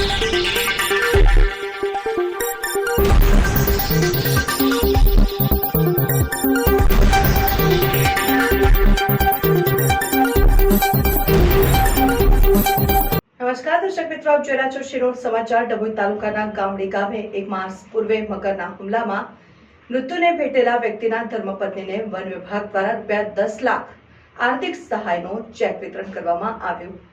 નમસ્કાર, દર્શક મિત્રો, આપ જોઈ છો શિરોળ સમાચાર. ડભોઈ તાલુકાના ગામડી ગામે એક માસ પૂર્વે મગરના હુમલામાં મૃત્યુને ભેટેલા વ્યક્તિના ધર્મપત્નીને વન વિભાગ દ્વારા રૂપિયા દસ લાખ આર્થિક સહાયનો ચેક વિતરણ કરવામાં આવ્યું.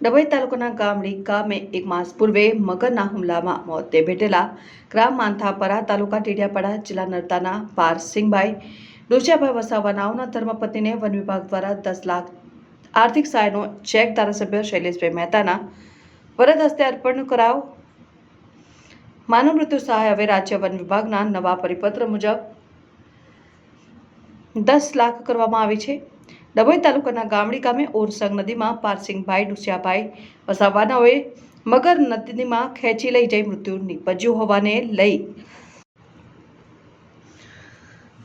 ડભોઈ તાલુકાના ગામડી ગામે એક માસ પૂર્વે મગરના હુમલામાં મોતે ભેટેલા ગ્રામ માનથાપરા તાલુકા ટીડિયાપાડા જિલ્લા નર્મદાના પારસિંગભાઈ ડોસિયાભાઈ વસાવાનાઓના ધર્મપત્નીને વન વિભાગ દ્વારા દસ લાખ આર્થિક સહાયનો ચેક ધારાસભ્ય શૈલેષભાઈ મહેતાના વરદ હસ્તે અર્પણ કરાવ. માનવ મૃત્યુ સહાય હવે રાજ્ય વન વિભાગના નવા પરિપત્ર મુજબ દસ લાખ કરવામાં આવી છે. ડભોઈ તાલુકાના ગામડી ગામે ઓરસંગ નદીમાં પારસિંગભાઈ, ડુસિયાભાઈ વસાવાનાઓએ મગર નદીમાં ખેંચી લઈ જઈ મૃત્યુ નીપજ્યું હોવાને લઈ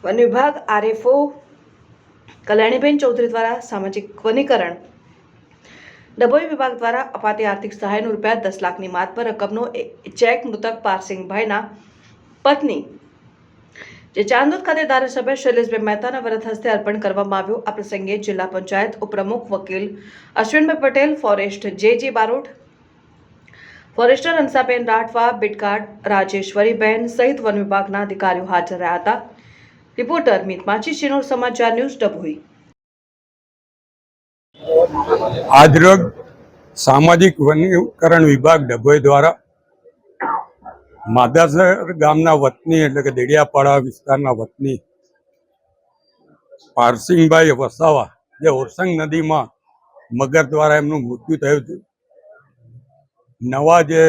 વન વિભાગ આરએફઓ કલ્યાણીબેન ચૌધરી દ્વારા સામાજિક વનીકરણ. ડભોઈ વિભાગ દ્વારા અપાતી આર્થિક સહાયનું રૂપિયા દસ લાખની માત પર રકમનો ચેક મૃતક પારસિંગભાઈના પત્ની જે ચાંદોદ ખાતે ધારાસભ્ય શૈલેષભાઈ મહેતાના વ્રત હસ્તે અર્પણ કરવામાં આવ્યું. આ પ્રસંગે જિલ્લા પંચાયત ઉપપ્રમુખ વકીલ અશ્વિનભાઈ પટેલ, ફોરેસ્ટ જે જે બારોટ, ફોરેસ્ટર હંસાબેન રાઠવા બિટકાડ રાજેશ્વરીબેન સહિત વન વિભાગના અધિકારીઓ હાજર રહ્યા હતા. રિપોર્ટર મિત માછી, શિનોર સમાચાર ન્યૂઝ ડભોઈ. આજરોગ સામાજિક વનીકરણ વિભાગ ડભોઈ દ્વારા માદાસર ગામના વતની, એટલે કે દેડિયાપાડા વિસ્તારના વતની પારસિંગભાઈ વસાવા, જે ઓરસંગ નદીમાં મગર દ્વારા એમનું મૃત્યુ થયું હતું નવા જે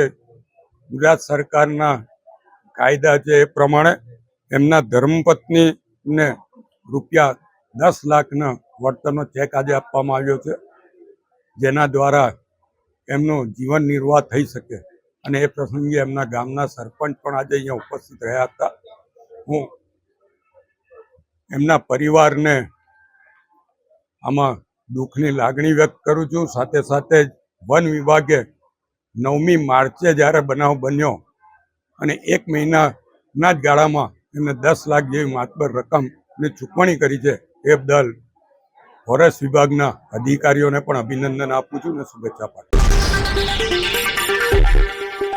ગુજરાત સરકારના કાયદા છે એ પ્રમાણે એમના ધર્મપત્નીને રૂપિયા દસ લાખના વળતરનો ચેક આજે આપવામાં આવ્યો છે, જેના દ્વારા એમનું જીવન નિર્વાહ થઈ શકે. અને એ પ્રસંગે એમના ગામના સરપંચ પણ આજે અહીંયા ઉપસ્થિત રહ્યા હતા. હું એમના પરિવારને આમાં દુઃખની લાગણી વ્યક્ત કરું છું. સાથે સાથે જ વન વિભાગે નવમી માર્ચે જ્યારે બનાવ બન્યો અને એક મહિનાના જ ગાળામાં એમને દસ લાખ જેવી માતબર રકમની ચૂકવણી કરી છે. એ બદલ ફોરેસ્ટ વિભાગના અધિકારીઓને પણ અભિનંદન આપું છું અને શુભેચ્છા પાઠવું Música